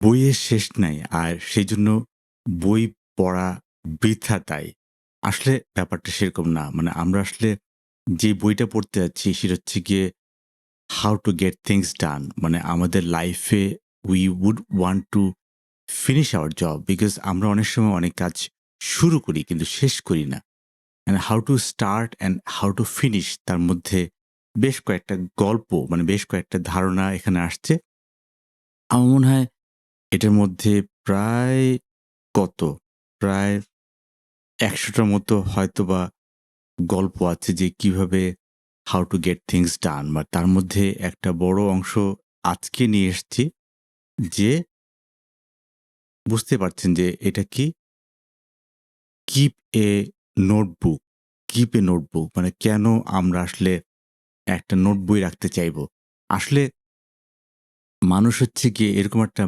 বইয়ের শেষ নাই। আর সেই জন্য বই পড়া বৃথা তাই। আসলে ব্যাপারটা সেরকম না। মানে আমরা আসলে যে বইটা পড়তে যাচ্ছি, সেটা হচ্ছে গিয়ে how to get things done. মানে আমাদের লাইফে we would want to finish our job because আমরা অনেক সময় অনেক কাজ শুরু করি, কিন্তু শেষ করি না। And how to start and how to finish তার মধ্যে বেশ কয়েকটা গল্প মানে বেশ কয়েকটা ধারণা এখানে আসছে। আমার মনে হয় এটার মধ্যে প্রায় কত? প্রায় একশোটার মতো হয়তো বা গল্প আছে যে কীভাবে how to get things done বা তার মধ্যে একটা বড় অংশ আজকে নিয়ে এসেছি যে বুঝতে পারছেন যে এটা কি? Keep a notebook, keep a notebook মানে কেন আমরা আসলে একটা নোট বই রাখতে চাইব? আসলে মানুষ হচ্ছে কি এরকম একটা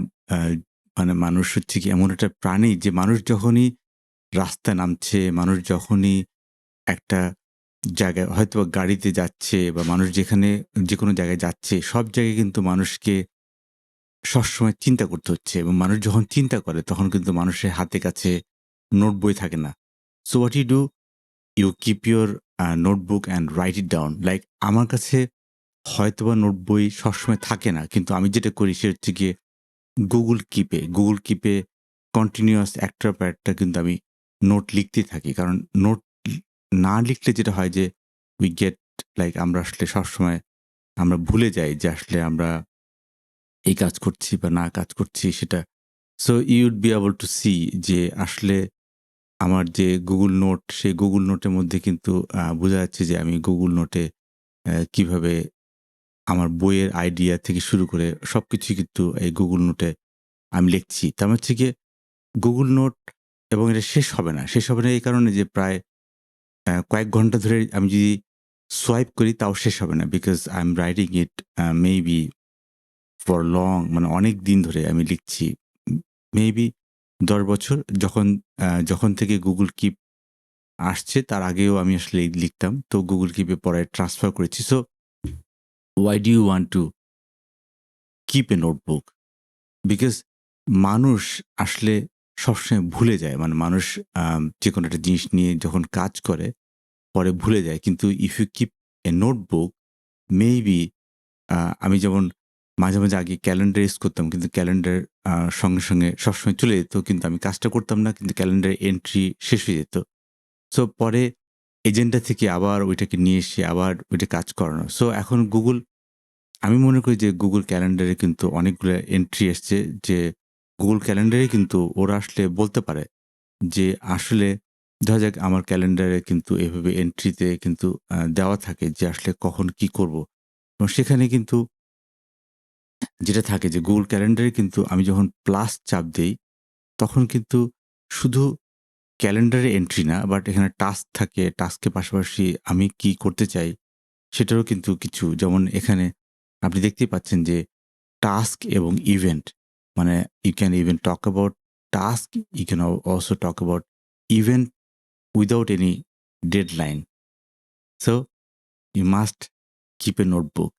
মানে মানুষ হচ্ছে কি এমন একটা প্রাণী যে মানুষ যখনই রাস্তায় নামছে, মানুষ যখনই একটা জায়গায় হয়তোবা গাড়িতে যাচ্ছে বা মানুষ যেখানে যে কোনো জায়গায় যাচ্ছে, সব জায়গায় কিন্তু মানুষকে সবসময় চিন্তা করতে হচ্ছে এবং মানুষ যখন চিন্তা করে তখন কিন্তু মানুষের হাতে কাছে নোট বই থাকে না। So what you do? You keep your notebook and write it down. Like আমার কাছে হয়তোবা নোট বই সবসময় থাকে না। কিন্তু আমি যেটা করি সে হচ্ছে গিয়ে Google কিপে গুগল কিপে কন্টিনিউয়াস একটার পর একটা কিন্তু আমি নোট লিখতেই থাকি। কারণ নোট না লিখলে যেটা হয় যে উই গেট লাইক আমরা আসলে সবসময় আমরা ভুলে যাই যে আসলে আমরা এই কাজ করছি বা না কাজ করছি সেটা। So you'd be able to see যে আসলে আমার যে গুগল নোট সেই গুগল নোটের মধ্যে কিন্তু বোঝা যাচ্ছে যে আমি গুগল নোটে কীভাবে আমার বইয়ের আইডিয়া থেকে শুরু করে সব কিছুই কিন্তু এই গুগল নোটে আমি লিখছি। তার মানে হচ্ছে গিয়ে Google নোট এবং এটা শেষ হবে না। শেষ হবে না এই কারণে যে প্রায় কয়েক ঘণ্টা ধরে আমি যদি সোয়াইপ করি তাও শেষ হবে না। Because I am writing it uh maybe for long মানে অনেক দিন ধরে আমি লিখছি। মেবি ১০ বছর যখন যখন থেকে গুগল কিপ আসছে তার আগেও আমি আসলে লিখতাম। তো গুগল কিপে পরে ট্রান্সফার করেছি। So why do you want to keep a notebook? Because মানুষ আসলে সবসময় ভুলে যায়। মানে মানুষ আম যেকোনো একটা জিনিস নিয়ে যখন কাজ করে পরে ভুলে যায়। কিন্তু if you keep a notebook maybe আমি যেমন মাঝে, মাঝে আগে ক্যালেন্ডার ইউজ করতাম কিন্তু ক্যালেন্ডার সঙ্গে, সঙ্গে সবসময় চলে যেত। কিন্তু আমি কাজটা করতাম না। কিন্তু ক্যালেন্ডারে এন্ট্রি শেষ হয়ে যেত। সো পরে এজেন্ডা থেকে আবার ওইটাকে নিয়ে এসে আবার ওইটা কাজ করানো। সো এখন Google আমি মনে করি যে গুগল ক্যালেন্ডারে কিন্তু অনেকগুলো এন্ট্রি এসছে যে গুগল ক্যালেন্ডারে কিন্তু ওরা আসলে বলতে পারে যে আসলে দেখা যাক আমার ক্যালেন্ডারে কিন্তু এভাবে এন্ট্রিতে কিন্তু দেওয়া থাকে যে আসলে কখন কি করব। এবং সেখানে কিন্তু যেটা থাকে যে গুগল ক্যালেন্ডারে কিন্তু আমি যখন প্লাস চাপ দেই, তখন কিন্তু শুধু ক্যালেন্ডারে এন্ট্রি না বাট এখানে টাস্ক থাকে। টাস্কের পাশাপাশি আমি কি করতে চাই, সেটারও কিন্তু কিছু যেমন এখানে আপনি দেখতেই পাচ্ছেন যে টাস্ক এবং ইভেন্ট মানে you can even talk about task, you can also talk about event without any deadline so you must keep a notebook.